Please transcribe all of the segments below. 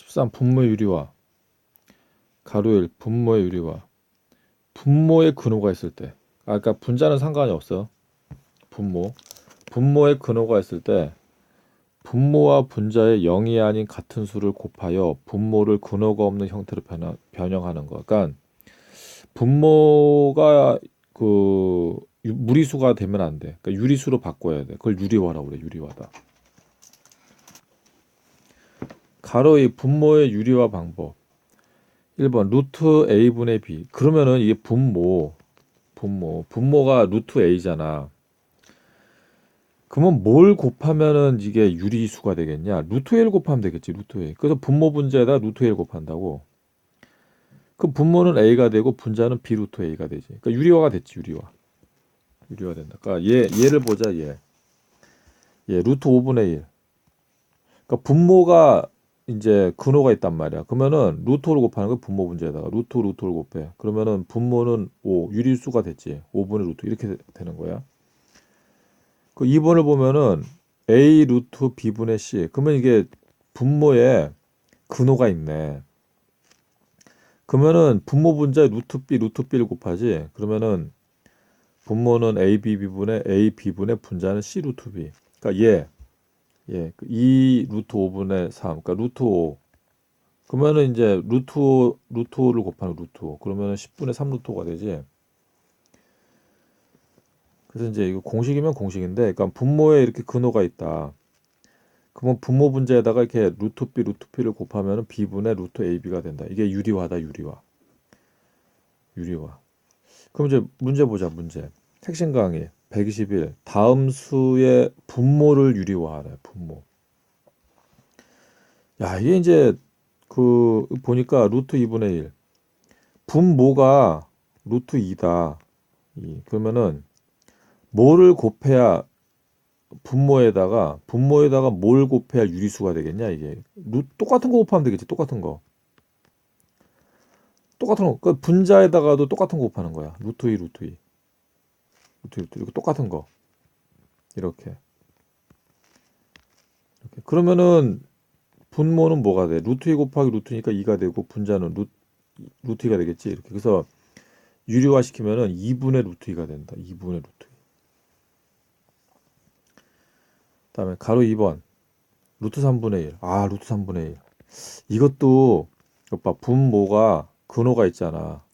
13 분모 유리화 가로 1 분모의 유리화 분모의 근호가 있을 때 아, 그러니까 분자는 상관이 없어 분모 분모의 근호가 있을 때 분모와 분자의 0이 아닌 같은 수를 곱하여 분모를 근호가 없는 형태로 변형하는 거. 그러니까 분모가 그 유- 무리수가 되면 안 돼. 그러니까 유리수로 바꿔야 돼. 그걸 유리화라고 그래. 유리화다. 가로의 분모의 유리화 방법. 1번 루트 a분의 b. 그러면은 이게 분모 분모 분모가 루트 a잖아. 그러면 뭘 곱하면은 이게 유리수가 되겠냐? 루트 1 곱하면 되겠지. 루트 a. 그래서 분모 분자에다 루트 1 곱한다고. 그 분모는 a가 되고 분자는 b 루트 a가 되지. 그러니까 유리화가 됐지. 유리화. 유리화 된다. 그러니까 얘 얘를 보자. 얘. 얘 루트 5분의 1. 그러니까 분모가 이제 근호가 있단 말이야. 그러면은 루트 5를 곱하는 거 분모 분자에다가 루트 5 루트 5를 곱해. 그러면은 분모는 5, 유리수가 됐지. 5분의 루트 이렇게 되- 되는 거야. 그 2번을 보면은 a 루트 b분의 c. 그러면 이게 분모에 근호가 있네. 그러면은 분모 분자에 루트 b 루트 b를 곱하지. 그러면은 분모는 a b b분의 a b분의 분자는 c 루트 b. 그러니까 얘 예, 그2 루트 5분의 3, 그러니까 루트 5. 그러면은 이제 루트 5, 루트 5를 곱하는 루트 5. 그러면은 10분의 3 루트 5가 되지. 그래서 이제 이거 공식이면 공식인데, 그러니까 분모에 이렇게 근호가 있다. 그러면 분모 분자에다가 이렇게 루트 b, 루트 p를 곱하면은 b분의 루트 ab가 된다. 이게 유리화다, 유리화. 유리화. 그럼 이제 문제 보자, 문제. 핵심 강의 121. 다음 수의 분모를 유리화하래, 분모. 야, 이게 이제 그 보니까 루트 2분의 1. 분모가 루트 2다. 이. 그러면은 뭐를 곱해야 분모에다가 분모에다가 뭘 곱해야 유리수가 되겠냐, 이게. 루, 똑같은 거 곱하면 되겠지, 똑같은 거. 똑같은 거. 그 분자에다가도 똑같은 거 곱하는 거야. 루트 2, 루트 2. 루트 2, 루트 2. 이거 똑같은 거. 이렇게. 이렇게. 그러면은 분모는 뭐가 돼? 루트 2 곱하기 루트니까 2가 되고 분자는 루, 루트 2가 되겠지. 이렇게. 그래서 유리화 시키면은 2분의 루트 2가 된다. 2분의 루트 2. 그다음에 가로 2번. 루트 3분의 1. 아, 루트 3분의 1. 이것도 오빠 분모가 근호가 있잖아.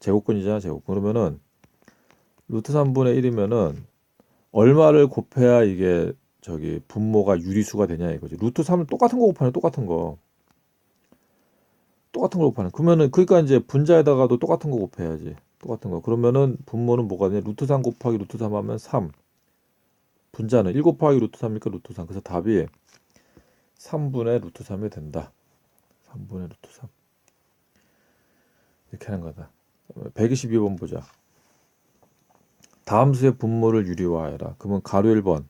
제곱근이잖아, 제곱근. 그러면은 루트 3분의 1이면은 얼마를 곱해야 이게 저기 분모가 유리수가 되냐 이거지. 루트 3을 똑같은 거 곱하는 똑같은 거. 똑같은 걸 곱하는. 그러면은 그러니까 이제 분자에다가도 똑같은 거 곱해야지. 똑같은 거. 그러면은 분모는 뭐가 되냐? 루트 3 곱하기 루트 3 하면 3. 분자는 1 곱하기 루트 3이니까 루트 3. 그래서 답이 3분의 루트 3이 된다. 3분의 루트 3. 이렇게 하는 거다. 122번 보자. 다음 수의 분모를 유리화해라. 그러면 가로 1번.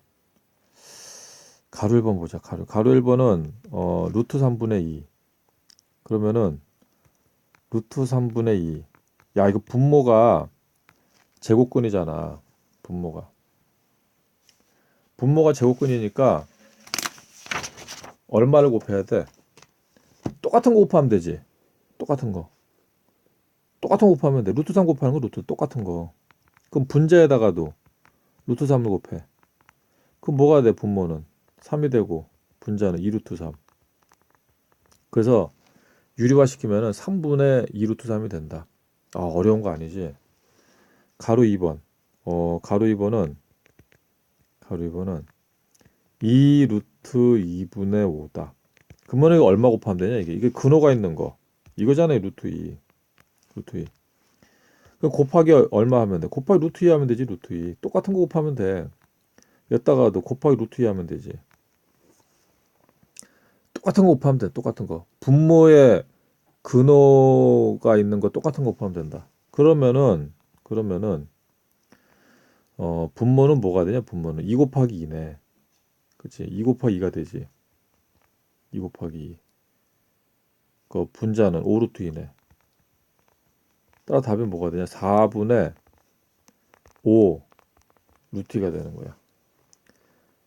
가로 1번 보자. 가로. 가로 1번은 어, 루트 3분의 2. 그러면은 루트 3분의 2. 야, 이거 분모가 제곱근이잖아. 분모가. 분모가 제곱근이니까 얼마를 곱해야 돼? 똑같은 거 곱하면 되지. 똑같은 거. 똑같은 거 곱하면 돼. 루트 3 곱하는 거 루트 똑같은 거. 그럼 분자에다가도 루트 3을 곱해. 그럼 뭐가 돼? 분모는 3이 되고 분자는 2루트 3. 그래서 유리화 시키면은 3분의 2루트 3이 된다. 아, 어려운 거 아니지? 가로 2번. 어, 가로 2번은 가로 2번은 2루트 2분의 5다. 그러면 이거 얼마 곱하면 되냐 이게? 이게 근호가 있는 거. 이거잖아요, 루트 2. 루트 2. 그 곱하기 얼마 하면 돼? 곱하기 루트 2 하면 되지, 루트 2. 똑같은 거 곱하면 돼. 여기다가도 곱하기 루트 2 하면 되지. 똑같은 거 곱하면 돼, 똑같은 거. 분모에 근호가 있는 거 똑같은 거 곱하면 된다. 그러면은, 그러면은, 어, 분모는 뭐가 되냐, 분모는. 2 곱하기 2네. 그치? 2 곱하기 2가 되지. 2 곱하기 2. 그 분자는 5 루트 2네. 따라 답이 뭐가 되냐? 4분의 5 루트가 되는 거야.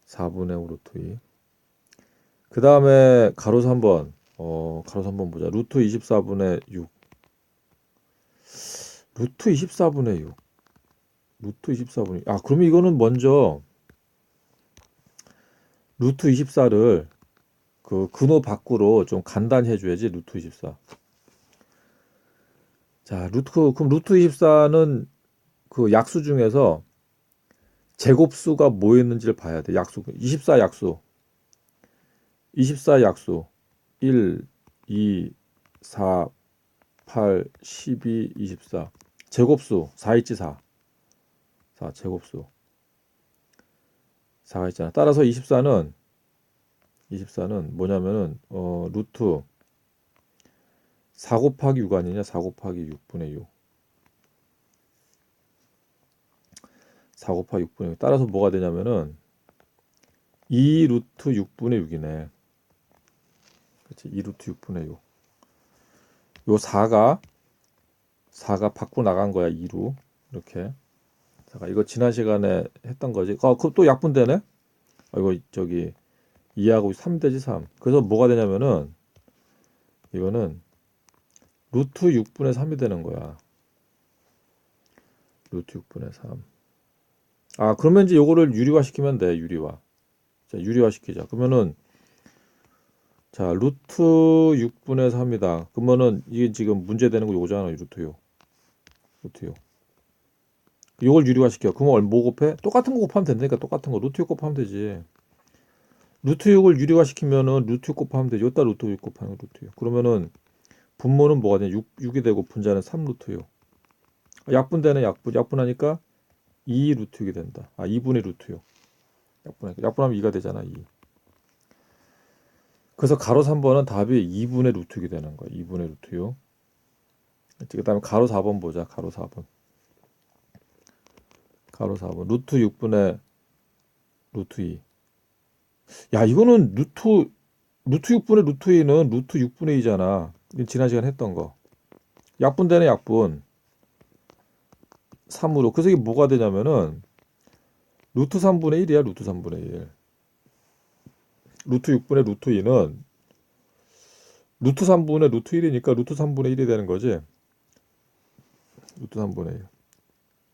4분의 5 루트 2. 그 다음에 가로 3번. 어, 가로수 한번 보자. 루트 24분의 6. 루트 24분의 6. 루트 24분의 6. 아, 그러면 이거는 먼저 루트 24를 그 근호 밖으로 좀 간단히 해줘야지 루트 24. 자, 루트 그럼 루트 24는 그 약수 중에서 제곱수가 뭐였는지를 봐야 돼. 약수 24 약수. 24 약수 1, 2, 4, 8, 12, 24 제곱수 4 있지 4. 4 제곱수 4가 있잖아. 따라서 24는 24는 뭐냐면은 어 루트 4 곱하기 6 아니냐? 4 곱하기 6분의 6. 4 곱하기 6분의 6. 따라서 뭐가 되냐면은 2 루트 6분의 6이네. 그렇지. 2 루트 6분의 6. 요 4가 4가 밖으로 나간 거야. 2로. 이렇게. 잠깐 이거 지난 시간에 했던 거지. 아, 그거 또 약분되네. 아, 이거 저기 2하고 3 되지 3. 그래서 뭐가 되냐면은 이거는 루트 6분의 3이 되는 거야. 루트 6분의 3. 아, 그러면 이제 요거를 유리화 시키면 돼. 유리화. 자, 유리화 시키자. 그러면은 자, 루트 6분의 3이다. 그러면은 이게 지금 문제 되는 거 요거잖아. 루트 6. 루트 6. 요걸 유리화 시켜. 그러면 뭐 곱해? 똑같은 거 곱하면 된다니까. 똑같은 거. 루트 6 곱하면 되지. 루트 6을 유리화 시키면은 루트 6 곱하면 되지. 여기다 루트 6 곱하면 루트 6. 그러면은 분모는 뭐가 되냐? 6, 6이 되고 분자는 3 루트 6. 약분되는 약분. 약분하니까 2 루트 6이 된다. 아, 2분의 루트 6. 약분하니까. 약분하면 2가 되잖아. 2. 그래서 가로 3번은 답이 2분의 루트 6이 되는 거야. 2분의 루트 6. 그 다음에 가로 4번 보자. 가로 4번. 가로 4번. 루트 6분의 루트 2. 야, 이거는 루트, 루트 6분의 루트 2는 루트 6분의 2잖아. 지난 시간 했던 거. 약분 되는 약분. 3으로. 그래서 이게 뭐가 되냐면은, 루트 3분의 1이야, 루트 3분의 1. 루트 6분의 루트 2는 루트 3분의 루트 1이니까 루트 3분의 1이 되는 거지. 루트 3분의 1.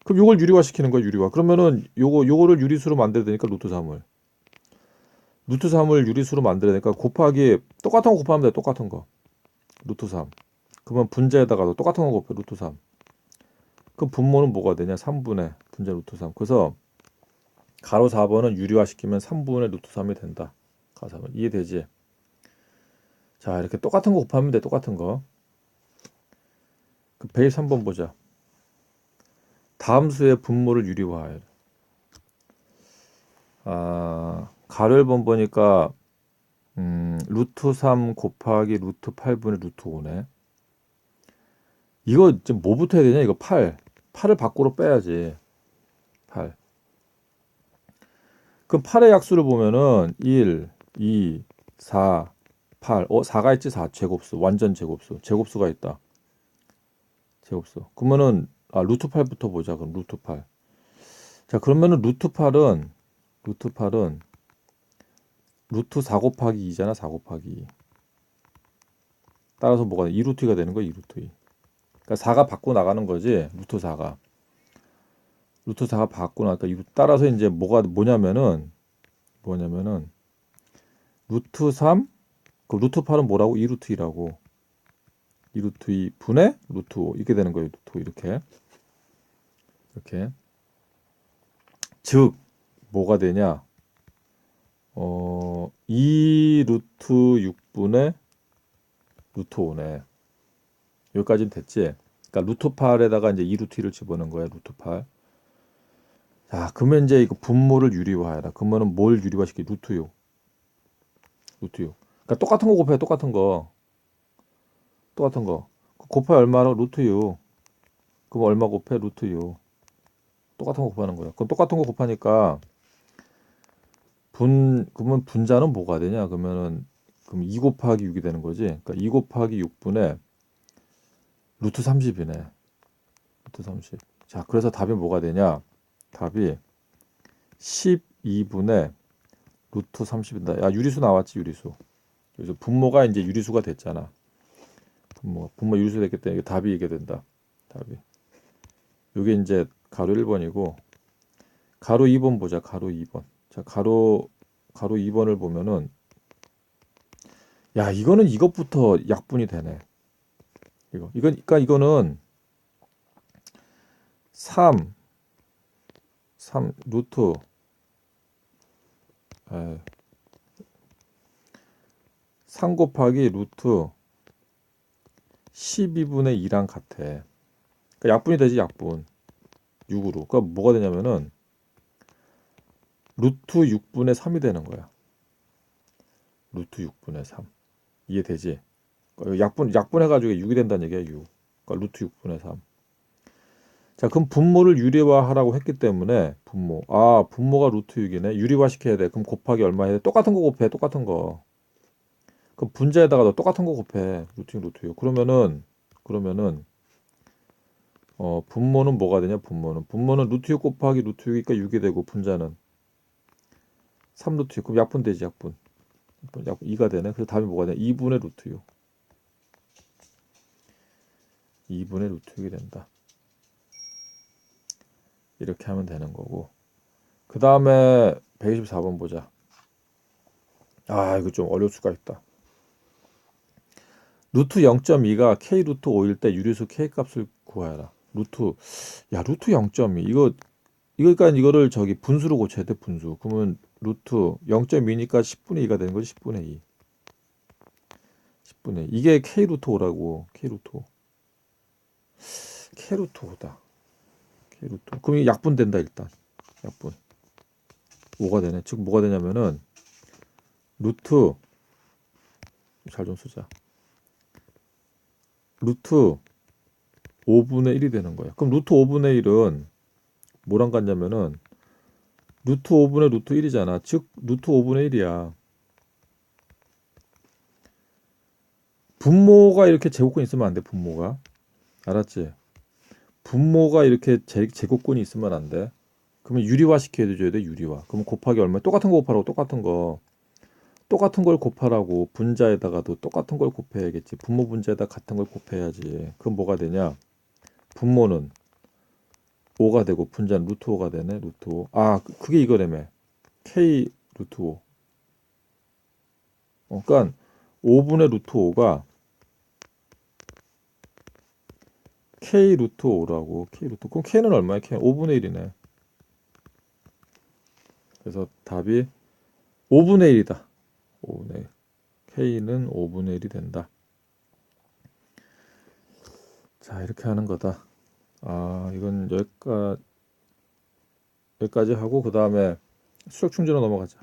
그럼 요걸 유리화 시키는 거야, 유리화. 그러면은 요거 요거를 유리수로 만들어야 되니까 루트 3을. 루트 3을 유리수로 만들어야 되니까 곱하기 똑같은 거 곱하면 돼, 똑같은 거. 루트 3. 그러면 분자에다가도 똑같은 거 곱해, 루트 3. 그럼 분모는 뭐가 되냐? 3분의 분자 루트 3. 그래서 가로 4번은 유리화 시키면 3분의 루트 3이 된다. 가로 4번. 이해되지? 자, 이렇게 똑같은 거 곱하면 돼, 똑같은 거. 그 베이스 3번 보자. 다음 수의 분모를 유리화해. 아, 가로 1번 보니까 음, 루트 3 곱하기 루트 8분의 루트 5네. 이거 지금 뭐부터 해야 되냐? 이거 8. 8을 밖으로 빼야지. 8. 그럼 8의 약수를 보면은 1, 2, 4, 8. 어, 4가 있지? 4. 제곱수. 완전 제곱수. 제곱수가 있다. 제곱수. 그러면은 아, 루트 8부터 보자. 그럼 루트 8. 자, 그러면은 루트 8은 루트 8은 루트 4 곱하기 2잖아. 4 곱하기 2. 따라서 뭐가 돼? 2루트 2가 되는 거야. 2루트 2. 그러니까 4가 밖으로 나가는 거지. 루트 4가. 루트 4가 밖으로 나니까 따라서 이제 뭐가 뭐냐면은 뭐냐면은 루트 3, 그 루트 8은 뭐라고? 2루트 2라고. 2루트 2 분의 루트 5 이렇게 되는 거예요. 루트 5 이렇게. 이렇게. 즉 뭐가 되냐? 어, 2 루트 6분의 루트 5네. 여기까지는 됐지? 그러니까 루트 8에다가 이제 2 루트 2를 집어넣은 거야. 루트 8. 자, 그러면 이제 이거 분모를 유리화해라. 그러면은 뭘 유리화시키? 루트 6. 루트 6. 그러니까 똑같은 거 곱해. 똑같은 거. 똑같은 거. 곱해 얼마로? 루트 6. 그럼 얼마 곱해? 루트 6. 똑같은 거 곱하는 거야. 그럼 똑같은 거 곱하니까 분 그러면 분자는 뭐가 되냐? 그러면은 그럼 2 곱하기 6이 되는 거지. 그러니까 2 곱하기 6분의 루트 30이네. 루트 30. 자, 그래서 답이 뭐가 되냐? 답이 12분의 루트 30이다. 야, 유리수 나왔지, 유리수. 그래서 분모가 이제 유리수가 됐잖아. 분모 분모 유리수 됐기 때문에 이게 답이 이게 된다. 답이. 요게 이제 가로 1번이고 가로 2번 보자. 가로 2번. 자, 가로 가로 2번을 보면은 야, 이거는 이것부터 약분이 되네. 이거. 이건 그러니까 이거는 3 3 루트 에, 3 곱하기 루트 12분의 2랑 같아. 그러니까 약분이 되지 약분. 6으로. 그러니까 뭐가 되냐면은 루트 6분의 3이 되는 거야. 루트 6분의 3. 이해되지? 그러니까 약분 약분해가지고 6이 된다는 얘기야 6. 그러니까 루트 6분의 3. 자 그럼 분모를 유리화하라고 했기 때문에 분모. 아 분모가 루트 6이네. 유리화 시켜야 돼. 그럼 곱하기 얼마 해야 돼? 똑같은 거 곱해. 똑같은 거. 그럼 분자에다가 너 똑같은 거 곱해. 루트 6 루트 6. 그러면은 그러면은 어 분모는 뭐가 되냐? 분모는 분모는 루트 6 곱하기 루트 6이니까 6이 되고 분자는 3 루트 6. 그럼 약분 되지 약분. 약분 2가 되네. 그래서 답이 뭐가 되냐? 2분의 루트 6. 2분의 루트 6이 된다. 이렇게 하면 되는 거고. 그 다음에 124번 보자. 아, 이거 좀 어려울 수가 있다. 루트 0.2가 k 루트 5일 때 유리수 k 값을 구하여라. 루트 야 루트 0.2 이거 이거니까 이거를 저기 분수로 고쳐야 돼 분수. 그러면 루트 0.2니까 10분의 2가 되는 거지 10분의 2. 10분의 2. 이게 k 루트 5라고 k 루트 5. k 루트 5다. k 루트 5. 그럼 이게 약분 된다 일단. 약분. 5가 되네. 즉 뭐가 되냐면은 루트 잘 좀 쓰자. 루트 5분의 1이 되는 거야. 그럼 루트 5분의 1은 뭐랑 같냐면은 루트 5분의 루트 1이잖아. 즉 루트 5분의 1이야. 분모가 이렇게 제곱권이 있으면 안 돼. 분모가. 알았지? 분모가 이렇게 제, 제곱권이 있으면 안 돼. 그러면 유리화 시켜야 줘야 돼. 유리화. 그럼 곱하기 얼마? 똑같은 거 곱하라고 똑같은 거. 똑같은 걸 곱하라고 분자에다가도 똑같은 걸 곱해야겠지. 분모 분자에다 같은 걸 곱해야지. 그럼 뭐가 되냐? 분모는 5가 되고 분자는 루트 5가 되네. 루트 5. 아, 그- 그게 이거라며. K 루트 5. 어, 그러니까 5분의 루트 5가 K 루트 5라고. K 루트. 그럼 K는 얼마야? K 5분의 1이네. 그래서 답이 5분의 1이다. 5분의 1. K는 5분의 1이 된다. 자, 이렇게 하는 거다. 아, 이건 여기까, 여기까지 하고, 그 다음에 수력 충전으로 넘어가자.